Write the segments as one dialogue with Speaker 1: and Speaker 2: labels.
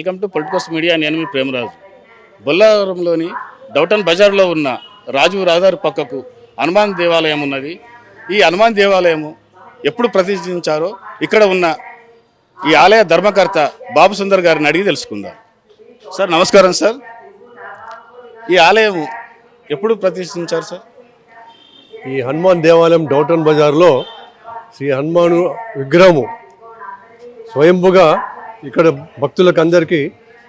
Speaker 1: Welcome to Politicos media. నేను మీ Premaraju. బొల్లారంలోని Downton బజార్లో ఉన్న రాజు రహదారి పక్కకు హనుమాన్ దేవాలయం ఉన్నది. ఈ హనుమాన్ దేవాలయము ఎప్పుడు ప్రతిష్ఠించారో ఇక్కడ ఉన్న ఈ ఆలయ ధర్మకర్త బాబు సుందర్ గారిని అడిగి తెలుసుకుందాం. సార్ నమస్కారం సార్. ఈ ఆలయం ఎప్పుడు ప్రతిష్ఠించారు సార్?
Speaker 2: ఈ హనుమాన్ దేవాలయం డౌటన్ బజార్లో శ్రీ హనుమాను విగ్రహము స్వయంభుగా ఇక్కడ భక్తులకు అందరికీ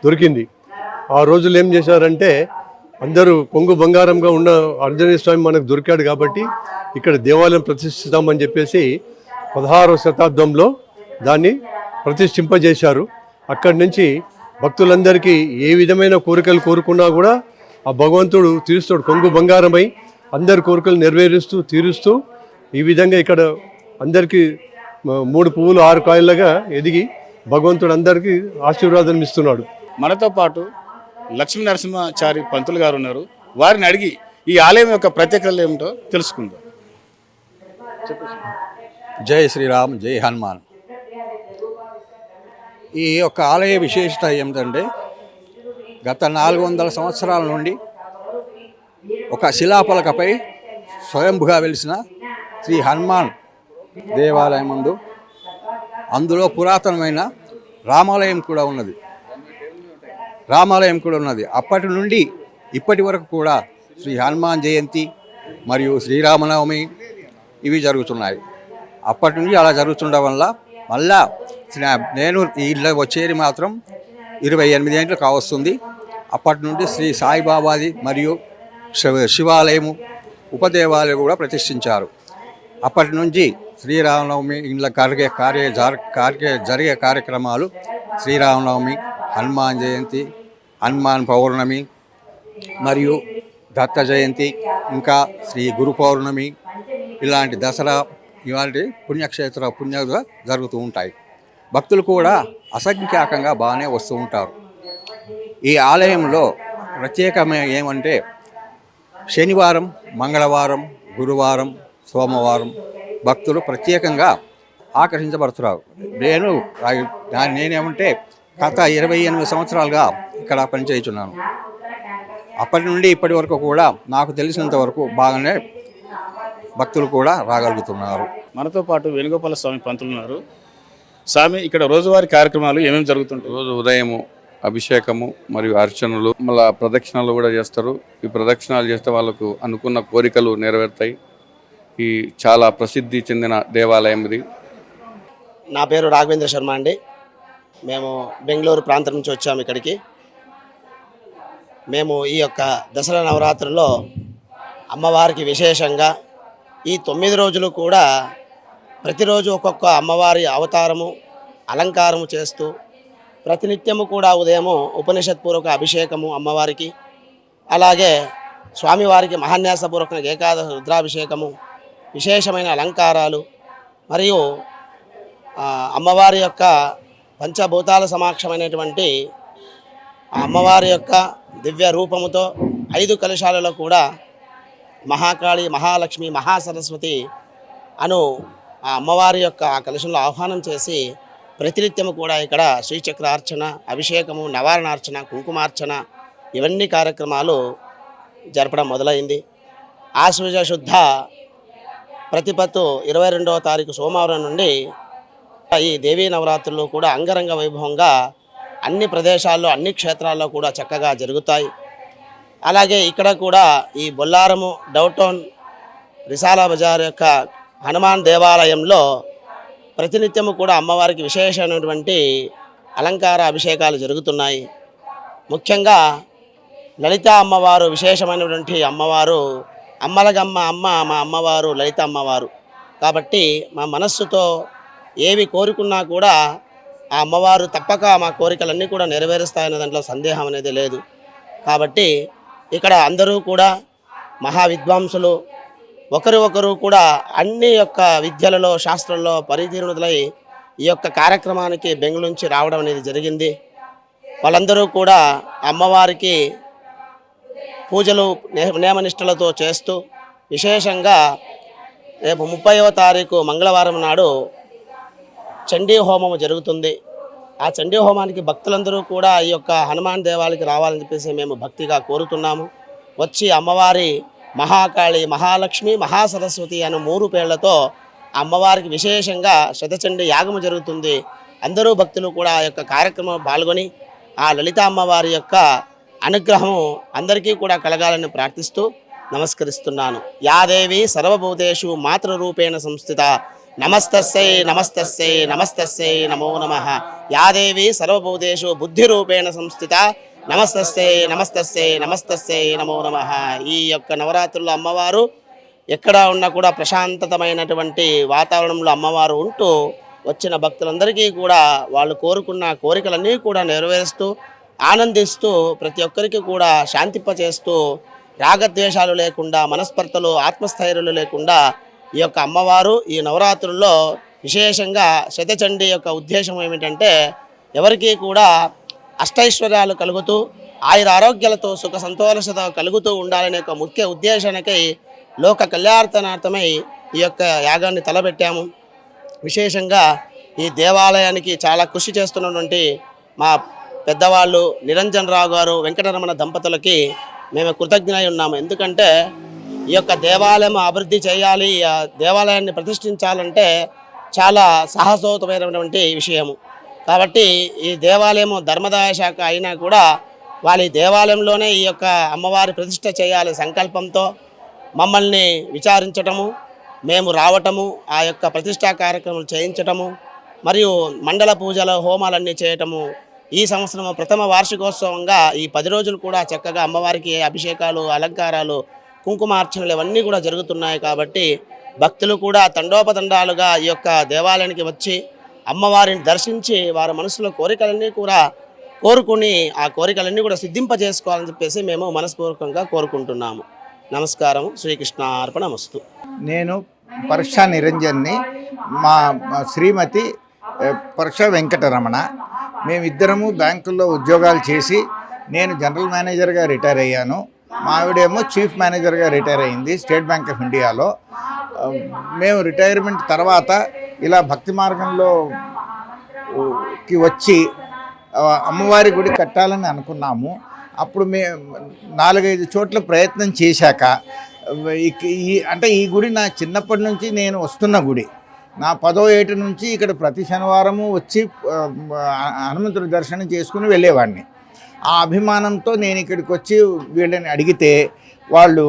Speaker 2: దొరికింది. ఆ రోజులు ఏం చేశారంటే అందరూ కొంగు బంగారంగా ఉన్న ఆంజనేయ స్వామి మనకు దొరికాడు కాబట్టి ఇక్కడ దేవాలయం ప్రతిష్ఠిస్తామని చెప్పేసి పదహారవ శతాబ్దంలో దాన్ని ప్రతిష్ఠింపజేశారు. అక్కడి నుంచి భక్తులందరికీ ఏ విధమైన కోరికలు కోరుకున్నా కూడా ఆ భగవంతుడు తీరుస్తాడు. కొంగు బంగారమై అందరి కోరికలు నెరవేరుస్తూ తీరుస్తూ ఈ విధంగా ఇక్కడ అందరికీ మూడు పువ్వులు ఆరు కాయలుగా ఎదిగి భగవంతుడు అందరికీ ఆశీర్వాదం ఇస్తున్నాడు.
Speaker 1: మనతో పాటు లక్ష్మీ నరసింహాచారి పంతులు గారు ఉన్నారు. వారిని అడిగి ఈ ఆలయం యొక్క ప్రత్యేకతలు ఏమిటో తెలుసుకుందాం.
Speaker 3: జై శ్రీరామ్ జై హనుమాన్. ఈ యొక్క ఆలయ విశేషత ఏమిటంటే గత నాలుగు వందల సంవత్సరాల నుండి ఒక శిలాపలకపై స్వయంభుగా వెలిసిన శ్రీ హనుమాన్ దేవాలయం ముందు అందులో పురాతనమైన రామాలయం కూడా ఉన్నది. రామాలయం కూడా ఉన్నది. అప్పటి నుండి ఇప్పటి వరకు కూడా శ్రీ హనుమాన్ జయంతి మరియు శ్రీరామనవమి ఇవి జరుగుతున్నాయి. అప్పటి నుంచి అలా జరుగుతుండడం వల్ల మళ్ళా శ్రీ- నేను ఈ ఇళ్ళ వచ్చేది మాత్రం ఇరవై ఎనిమిది గంటలు కావస్తుంది. అప్పటి నుండి శ్రీ సాయిబాబాది మరియు శివాలయము ఉపదేవాలయం కూడా ప్రతిష్ఠించారు. అప్పటి నుంచి శ్రీరామనవమి ఇంట్లో జరిగే కార్య కార్య జరిగే కార్యక్రమాలు శ్రీరామనవమి హనుమాన్ జయంతి హనుమాన్ పౌర్ణమి మరియు దత్త జయంతి ఇంకా శ్రీ గురు పౌర్ణమి ఇలాంటి దసరా ఇలాంటి పుణ్యక్షేత్ర పుణ్య జరుగుతూ ఉంటాయి. భక్తులు కూడా అసంఖ్యాకంగా బాగానే వస్తూ ఉంటారు. ఈ ఆలయంలో ప్రత్యేకమైన ఏమంటే శనివారం మంగళవారం గురువారం సోమవారం భక్తులు ప్రత్యేకంగా ఆకర్షించబడుతున్నారు. నేను నేనేమంటే గత ఇరవై ఎనిమిది సంవత్సరాలుగా ఇక్కడ పనిచేయుచున్నాను. అప్పటి నుండి ఇప్పటి వరకు కూడా నాకు తెలిసినంత వరకు బాగానే భక్తులు కూడా రాగలుగుతున్నారు.
Speaker 1: మనతో పాటు వేణుగోపాల స్వామి పంతులు ఉన్నారు. స్వామి ఇక్కడ రోజువారీ కార్యక్రమాలు ఏమేమి జరుగుతుంటాయి?
Speaker 4: రోజు ఉదయము అభిషేకము మరియు అర్చనలు మళ్ళా ప్రదక్షిణలు కూడా చేస్తారు. ఈ ప్రదక్షిణాలు చేస్తే వాళ్ళకు అనుకున్న కోరికలు నెరవేరుతాయి. ఈ చాలా ప్రసిద్ధి చెందిన దేవాలయం ఇది.
Speaker 5: నా పేరు రాఘవేంద్ర శర్మ అండి. మేము బెంగళూరు ప్రాంతం నుంచి వచ్చాము ఇక్కడికి. మేము ఈ యొక్క దసరా నవరాత్రుల్లో అమ్మవారికి విశేషంగా ఈ తొమ్మిది రోజులు కూడా ప్రతిరోజు ఒక్కొక్క అమ్మవారి అవతారము అలంకారము చేస్తూ ప్రతినిత్యము కూడా ఉదయము ఉపనిషత్పూర్వక అభిషేకము అమ్మవారికి అలాగే స్వామివారికి మహాన్యాసపూర్వక ఏకాదశ రుద్రాభిషేకము విశేషమైన అలంకారాలు మరియు అమ్మవారి యొక్క పంచభూతాల సమాక్షమైనటువంటి అమ్మవారి యొక్క దివ్య రూపముతో ఐదు కలశాలలో కూడా మహాకాళి మహాలక్ష్మి మహాసరస్వతి అను ఆ అమ్మవారి యొక్క ఆ కలశంలో ఆహ్వానం చేసి ప్రతినిత్యము కూడా ఇక్కడ శ్రీచక్రార్చన అభిషేకము నవారణార్చన కుంకుమార్చన ఇవన్నీ కార్యక్రమాలు జరపడం మొదలైంది. ఆశ్వజ శుద్ధ ప్రతిపత్తు ఇరవై రెండవ తారీఖు సోమవారం నుండి ఈ దేవీ నవరాత్రులు కూడా అంగరంగ వైభవంగా అన్ని ప్రదేశాల్లో అన్ని క్షేత్రాల్లో కూడా చక్కగా జరుగుతాయి. అలాగే ఇక్కడ కూడా ఈ బొల్లారము డౌటౌన్ రిసాలా బజార్ యొక్క హనుమాన్ దేవాలయంలో ప్రతినిత్యము కూడా అమ్మవారికి విశేషమైనటువంటి అలంకార అభిషేకాలు జరుగుతున్నాయి. ముఖ్యంగా లలిత అమ్మవారు విశేషమైనటువంటి అమ్మవారు అమ్మలగమ్మ అమ్మ మా అమ్మవారు లలిత అమ్మవారు. కాబట్టి మా మనస్సుతో ఏవి కోరుకున్నా కూడా ఆ అమ్మవారు తప్పక మా కోరికలన్నీ కూడా నెరవేరుస్తాయనే దాంట్లో సందేహం అనేది లేదు. కాబట్టి ఇక్కడ అందరూ కూడా మహా విద్వాంసులు ఒకరు ఒకరు కూడా అన్ని యొక్క విద్యలలో శాస్త్రంలో పరితీర్ణులై ఈ యొక్క కార్యక్రమానికి బెంగళూరు నుంచి రావడం అనేది జరిగింది. వాళ్ళందరూ కూడా అమ్మవారికి పూజలు నే- నియమనిష్టలతో చేస్తూ విశేషంగా రేపు ముప్పైవ తారీఖు మంగళవారం నాడు చండీ హోమము జరుగుతుంది. ఆ చండీ హోమానికి భక్తులందరూ కూడా ఈ యొక్క హనుమాన్ దేవాలయకి రావాలని చెప్పేసి మేము భక్తిగా కోరుతున్నాము. వచ్చి అమ్మవారి మహాకాళి మహాలక్ష్మి మహాసరస్వతి అనే మూడు పేర్లతో అమ్మవారికి విశేషంగా శతచండి యాగము జరుగుతుంది. అందరూ భక్తులు కూడా ఆ యొక్క కార్యక్రమం పాల్గొని ఆ లలిత అమ్మవారి యొక్క అనుగ్రహం అందరికీ కూడా కలగాలని ప్రార్థిస్తూ నమస్కరిస్తున్నాను. యాదేవి సర్వభూతేషు మాతృరూపేణ సంస్థిత. నమస్తస్సై నమస్తస్సై నమస్తస్సై నమో నమ. యాదేవి సర్వభూతేషు బుద్ధిరూపేణ సంస్థిత. నమస్తస్సై నమస్తస్సై నమస్తస్సై నమో నమ. ఈ యొక్క నవరాత్రుల్లో అమ్మవారు ఎక్కడ ఉన్నా కూడా ప్రశాంతతమైనటువంటి వాతావరణంలో అమ్మవారు ఉంటూ వచ్చిన భక్తులందరికీ కూడా వాళ్ళు కోరుకున్న కోరికలన్నీ కూడా నెరవేరుస్తూ ఆనందిస్తూ ప్రతి ఒక్కరికి కూడా శాంతింపచేస్తూ రాగద్వేషాలు లేకుండా మనస్పర్ధలు ఆత్మస్థైర్యాలు లేకుండా ఈ యొక్క అమ్మవారు ఈ నవరాత్రుల్లో విశేషంగా శతచండి యొక్క ఉద్దేశం ఏమిటంటే ఎవరికీ కూడా అష్టైశ్వర్యాలు కలుగుతూ ఆయుర ఆరోగ్యాలతో సుఖ సంతోషత కలుగుతూ ఉండాలనే ఒక ముఖ్య ఉద్దేశానికై లోక కళ్యాణార్థమై ఈ యొక్క యాగాన్ని తలపెట్టాము. విశేషంగా ఈ దేవాలయానికి చాలా కృషి చేస్తున్నటువంటి మా పెద్దవాళ్ళు నిరంజన్ రావు గారు వెంకటరమణ దంపతులకి మేము కృతజ్ఞై ఉన్నాము. ఎందుకంటే ఈ యొక్క దేవాలయం అభివృద్ధి చేయాలి ఆ దేవాలయాన్ని ప్రతిష్ఠించాలంటే చాలా సాహసోతమైనటువంటి విషయము. కాబట్టి ఈ దేవాలయము ధర్మదాయ శాఖ అయినా కూడా వాళ్ళ ఈ దేవాలయంలోనే ఈ యొక్క అమ్మవారి ప్రతిష్ట చేయాలి సంకల్పంతో మమ్మల్ని విచారించటము మేము రావటము ఆ యొక్క ప్రతిష్టా కార్యక్రమం చేయించటము మరియు మండల పూజల హోమాలన్నీ చేయటము ఈ సంవత్సరం ప్రథమ వార్షికోత్సవంగా ఈ పది రోజులు కూడా చక్కగా అమ్మవారికి అభిషేకాలు అలంకారాలు కుంకుమార్చనలు ఇవన్నీ కూడా జరుగుతున్నాయి కాబట్టి భక్తులు కూడా తండోపతండాలుగా ఈ యొక్క దేవాలయానికి వచ్చి అమ్మవారిని దర్శించి వారి మనసులో కోరికలన్నీ కూడా కోరుకుని ఆ కోరికలన్నీ కూడా సిద్ధింపజేసుకోవాలని చెప్పేసి మేము మనస్పూర్వకంగా కోరుకుంటున్నాము. నమస్కారం శ్రీకృష్ణ అర్పణమస్తు
Speaker 6: నేను పరీక్ష నిరంజన్ని మా శ్రీమతి పరీక్ష వెంకటరమణ. మేమిద్దరము బ్యాంకుల్లో ఉద్యోగాలు చేసి నేను జనరల్ మేనేజర్గా రిటైర్ అయ్యాను. మా ఆవిడేమో చీఫ్ మేనేజర్గా రిటైర్ అయింది స్టేట్ బ్యాంక్ ఆఫ్ ఇండియాలో. మేము రిటైర్మెంట్ తర్వాత ఇలా భక్తి మార్గంలోకి వచ్చి అమ్మవారి గుడి కట్టాలని అనుకున్నాము. అప్పుడు మే నాలుగైదు చోట్ల ప్రయత్నం చేశాక ఈ అంటే ఈ గుడి నా చిన్నప్పటి నుంచి నేను వస్తున్న గుడి. నా పదో ఏటి నుంచి ఇక్కడ ప్రతి శనివారము వచ్చి హనుమంతుడి దర్శనం చేసుకుని వెళ్ళేవాడిని. ఆ అభిమానంతో నేను ఇక్కడికి వచ్చి వీళ్ళని అడిగితే వాళ్ళు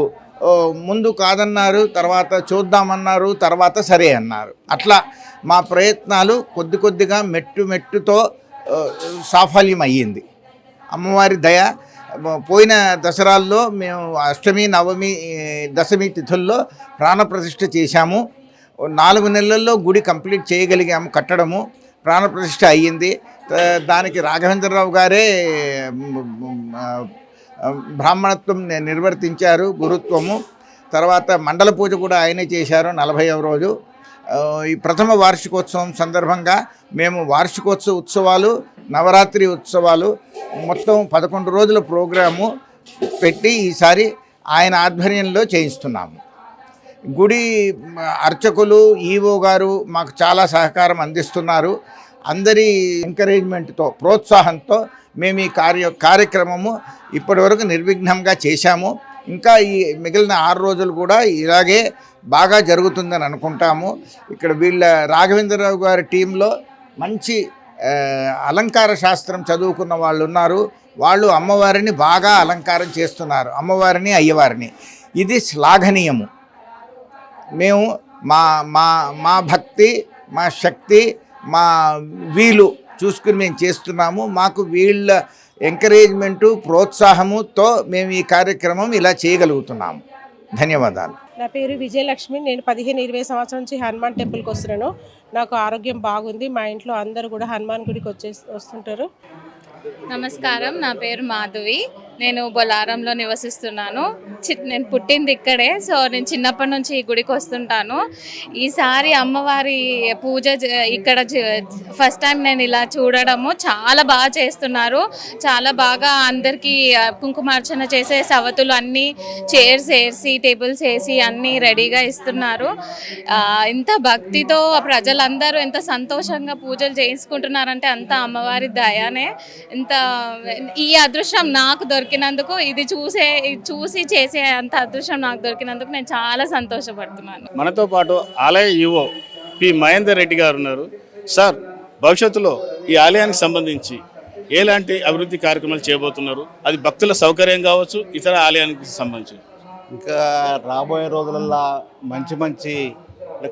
Speaker 6: ముందు కాదన్నారు తర్వాత చూద్దామన్నారు తర్వాత సరే అన్నారు. అట్లా మా ప్రయత్నాలు కొద్ది కొద్దిగా మెట్టు మెట్టుతో సాఫల్యం అయ్యింది అమ్మవారి దయ పోయిన దసరాల్లో మేము అష్టమి నవమి దశమి తిథుల్లో ప్రాణప్రతిష్ఠ చేశాము. నాలుగు నెలల్లో గుడి కంప్లీట్ చేయగలిగాము కట్టడము ప్రాణప్రతిష్ఠ అయ్యింది. దానికి రాఘవేంద్రరావు గారే బ్రాహ్మణత్వం నిర్వర్తించారు గురుత్వము. తర్వాత మండల పూజ కూడా ఆయనే చేశారు నలభైవ రోజు. ఈ ప్రథమ వార్షికోత్సవం సందర్భంగా మేము వార్షికోత్సవ ఉత్సవాలు నవరాత్రి ఉత్సవాలు మొత్తం పదకొండు రోజుల ప్రోగ్రాము పెట్టి ఈసారి ఆయన ఆధ్వర్యంలో చేయిస్తున్నాము. గుడి అర్చకులు ఈవో గారు మాకు చాలా సహకారం అందిస్తున్నారు. అందరి ఎంకరేజ్మెంట్తో ప్రోత్సాహంతో మేము ఈ కార్య కార్యక్రమము ఇప్పటివరకు నిర్విఘ్నంగా చేశాము. ఇంకా ఈ మిగిలిన ఆరు రోజులు కూడా ఇలాగే బాగా జరుగుతుందని అనుకుంటాము. ఇక్కడ వీళ్ళ రాఘవేంద్రరావు గారి టీంలో మంచి అలంకార శాస్త్రం చదువుకున్న వాళ్ళు ఉన్నారు. వాళ్ళు అమ్మవారిని బాగా అలంకారం చేస్తున్నారు. అమ్మవారిని అయ్యవారిని. ఇది శ్లాఘనీయము. మేము మా మా మా భక్తి మా శక్తి మా వీలు చూసుకుని మేము చేస్తున్నాము. మాకు వీళ్ళ ఎంకరేజ్మెంటు ప్రోత్సాహముతో మేము ఈ కార్యక్రమం ఇలా చేయగలుగుతున్నాము. ధన్యవాదాలు.
Speaker 7: నా పేరు విజయలక్ష్మి. నేను పదిహేను ఇరవై సంవత్సరం నుంచి హనుమాన్ టెంపుల్కి వస్తున్నాను. నాకు ఆరోగ్యం బాగుంది. మా ఇంట్లో అందరూ కూడా హనుమాన్ గుడికి వచ్చే వస్తుంటారు.
Speaker 8: నమస్కారం. నా పేరు మాధవి. నేను బొలారంలో నివసిస్తున్నాను. చి నేను పుట్టింది ఇక్కడే. సో నేను చిన్నప్పటి నుంచి ఈ గుడికి వస్తుంటాను. ఈసారి అమ్మవారి పూజ ఇక్కడ ఫస్ట్ టైం నేను ఇలా చూడడము చాలా బాగా చేస్తున్నారు. చాలా బాగా అందరికీ కుంకుమార్చన చేసే సవతులు అన్నీ చైర్స్ వేసి టేబుల్స్ వేసి అన్నీ రెడీగా ఇస్తున్నారు. ఇంత భక్తితో ప్రజలందరూ ఎంత సంతోషంగా పూజలు చేసుకుంటున్నారంటే అంత అమ్మవారి దయానే ఇంత ఈ అదృష్టం నాకు దొరికినందుకు ఇది చూసే ఇది చూసి చేసే అంత అదృష్టం నాకు దొరికినందుకు నేను చాలా సంతోషపడుతున్నాను.
Speaker 1: మనతో పాటు ఆలయ ఈవో పి మహేందర్ రెడ్డి గారు ఉన్నారు. సార్ భవిష్యత్తులో ఈ ఆలయానికి సంబంధించి ఎలాంటి అభివృద్ధి కార్యక్రమాలు చేయబోతున్నారు? అది భక్తుల సౌకర్యం కావచ్చు ఇతర ఆలయానికి సంబంధించి.
Speaker 9: ఇంకా రాబోయే రోజులల్లో మంచి మంచి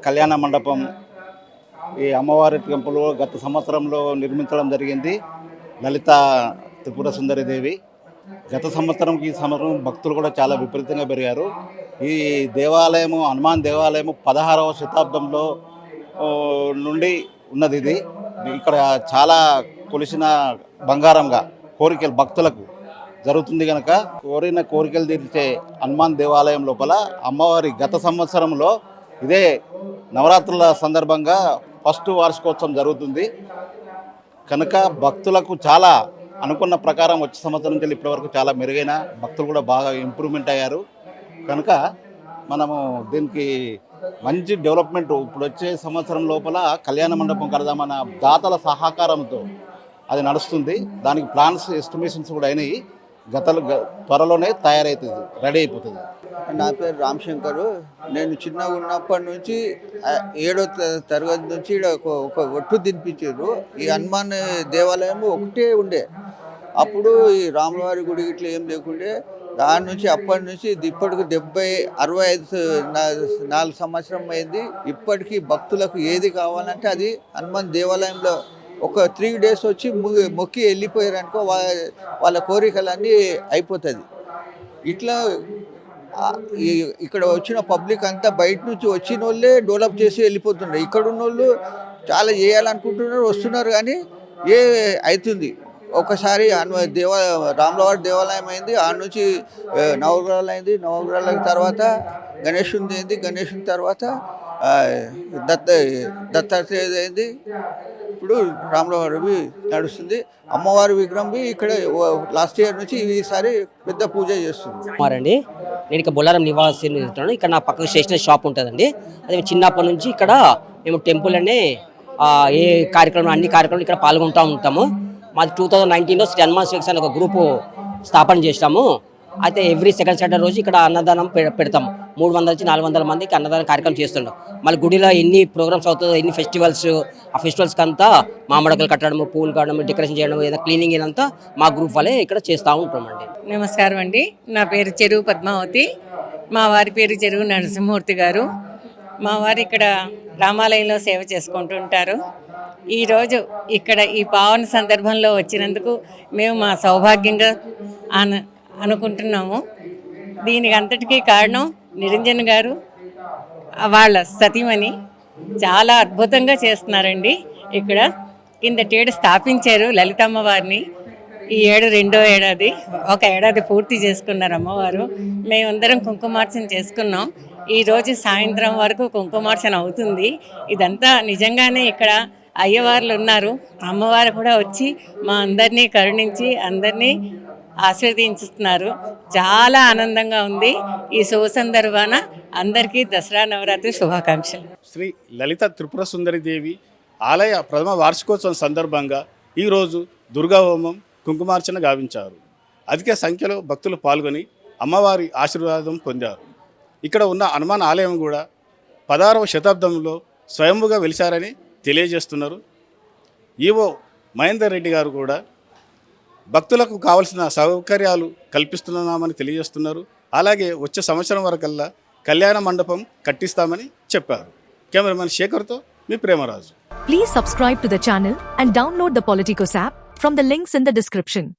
Speaker 9: కళ్యాణ మండపం ఈ అమ్మవారి టెంపుల్ గత సంవత్సరంలో నిర్మించడం జరిగింది. లలిత త్రిపుర సుందరి దేవి. గత సంవత్సరంకి ఈ సంవత్సరం భక్తులు కూడా చాలా విపరీతంగా పెరిగారు. ఈ దేవాలయము హనుమాన్ దేవాలయము పదహారవ శతాబ్దంలో నుండి ఉన్నది ఇది. ఇక్కడ చాలా కొలిసిన బంగారంగా కోరికలు భక్తులకు జరుగుతుంది కనుక కోరిన కోరికలు తీర్చే హనుమాన్ దేవాలయం లోపల అమ్మవారి గత సంవత్సరంలో ఇదే నవరాత్రుల సందర్భంగా ఫస్ట్ వార్షికోత్సవం జరుగుతుంది. కనుక భక్తులకు చాలా అనుకున్న ప్రకారం వచ్చే సంవత్సరం నుంచి ఇప్పటివరకు చాలా మెరుగైన భక్తులు కూడా బాగా ఇంప్రూవ్మెంట్ అయ్యారు. కనుక మనము దీనికి మంచి డెవలప్మెంట్ ఇప్పుడు వచ్చే సంవత్సరం లోపల కళ్యాణ మండపం కడదామన్న దాతల సహకారంతో అది నడుస్తుంది. దానికి ప్లాన్స్ ఎస్టిమేషన్స్ కూడా అయినాయి. గతలు గ- త్వరలోనే తయారవుతుంది రెడీ అయిపోతుంది.
Speaker 10: నా పేరు రామశంకర్. నేను చిన్నగా ఉన్నప్పటి నుంచి ఏడో తరగతి నుంచి ఈడ ఒక ఒక ఒట్టు తినిపించారు. ఈ హనుమాన్ దేవాలయం ఒకటే ఉండే. అప్పుడు ఈ రాములవారి గుడి ఇట్లా ఏం లేకుండే. దాని నుంచి అప్పటి నుంచి ఇప్పటికి డెబ్బై అరవై ఐదు నాలుగు సంవత్సరం అయింది. ఇప్పటికీ భక్తులకు ఏది కావాలంటే అది హనుమాన్ దేవాలయంలో ఒక త్రీ డేస్ వచ్చి మొక్కి వెళ్ళిపోయారనుకో వాళ్ళ వాళ్ళ కోరికలన్నీ అయిపోతుంది. ఇట్లా ఇక్కడ వచ్చిన పబ్లిక్ అంతా బయట నుంచి వచ్చిన వాళ్ళే డెవలప్ చేసి వెళ్ళిపోతుండే ఇక్కడ ఉన్న వాళ్ళు చాలా చేయాలనుకుంటున్నారు వస్తున్నారు కానీ ఏ అవుతుంది ఒకసారి దేవ రాములవారి దేవాలయం అయింది ఆ నుంచి నవగ్రహాలు అయింది నవగ్రహాల తర్వాత గణేషుని అయింది గణేషుని తర్వాత దత్త దత్తాత్రేయ అయింది ఇప్పుడు రాములవారి నడుస్తుంది. అమ్మవారి విగ్రహం ఇక్కడ లాస్ట్ ఇయర్ నుంచి ఈసారి పెద్ద పూజ చేస్తుంది.
Speaker 11: కుమారండి నేను ఇక్కడ బొల్లారం నివాసి ఇక్కడ నా పక్కన స్టేషనరీ షాప్ ఉంటుందండి. అదే చిన్నప్పటి నుంచి ఇక్కడ మేము టెంపుల్ అనే ఏ కార్యక్రమం అన్ని కార్యక్రమాలు ఇక్కడ పాల్గొంటూ ఉంటాము. మాది టూ థౌజండ్ నైన్టీన్లో శ్రీ హనుమాన్ ఒక గ్రూపు స్థాపన చేసినాము అయితే ఎవ్రీ సెకండ్ సాటర్డే రోజు ఇక్కడ అన్నదానం పె- పెడతాం. మూడు వందల నుంచి నాలుగు వందల మందికి అన్నదానం కార్యక్రమం చేస్తుంటాం. మళ్ళీ గుడిలో ఎన్ని ప్రోగ్రామ్స్ అవుతుందో ఎన్ని ఫెస్టివల్స్ ఆ ఫెస్టివల్స్కి అంతా మామిడకలు కట్టడం పూలు కట్టడం డెకరేషన్ చేయడం ఏదైనా క్లీనింగ్ ఇదంతా మా గ్రూప్ వాళ్ళే ఇక్కడ చేస్తూ ఉంటామండి.
Speaker 12: నమస్కారం అండి. నా పేరు చెరువు పద్మావతి. మా వారి పేరు చెరువు నరసింహమూర్తి గారు. మా వారు ఇక్కడ రామాలయంలో సేవ చేసుకుంటుంటారు. ఈరోజు ఇక్కడ ఈ పావన సందర్భంలో వచ్చినందుకు మేము మా సౌభాగ్యంగా అను అనుకుంటున్నాము. దీనికి అంతటికీ కారణం నిరంజన్ గారు వాళ్ళ సతీమణి చాలా అద్భుతంగా చేస్తున్నారండి. ఇక్కడ కిందటేడు స్థాపించారు లలితమ్మ వారిని. ఈ ఏడు రెండో ఏడాది ఒక ఏడాది పూర్తి చేసుకున్నారు అమ్మవారు. మేమందరం కుంకుమార్చన చేసుకున్నాం. ఈరోజు సాయంత్రం వరకు కుంకుమార్చన అవుతుంది. ఇదంతా నిజంగానే ఇక్కడ అయ్యవార్లు ఉన్నారు. అమ్మవారు కూడా వచ్చి మా అందరినీ కరుణించి అందరినీ ఆశీర్వదించుతున్నారు. చాలా ఆనందంగా ఉంది. ఈ శుభ సందర్భాన అందరికీ దసరా నవరాత్రి శుభాకాంక్షలు.
Speaker 1: శ్రీ లలిత త్రిపుర సుందరి దేవి ఆలయ ప్రథమ వార్షికోత్సవం సందర్భంగా ఈరోజు దుర్గా హోమం కుంకుమార్చన గావించారు. అధిక సంఖ్యలో భక్తులు పాల్గొని అమ్మవారి ఆశీర్వాదం పొందారు. ఇక్కడ ఉన్న హనుమాన్ ఆలయం కూడా పదహారవ శతాబ్దంలో స్వయంభుగా వెలిశారని తెలియజేస్తున్నారు. ఈవో మహేందర్ రెడ్డి గారు కూడా భక్తులకు కావలసిన సౌకర్యాలు కల్పిస్తున్నామని తెలియజేస్తున్నారు. అలాగే వచ్చే సంవత్సరం వరకల్లా కళ్యాణ మండపం కట్టిస్తామని చెప్పారు. కెమెరామెన్ శేఖర్తో మీ Premaraju.
Speaker 13: Please subscribe to the channel and download the politicos app from the links in the description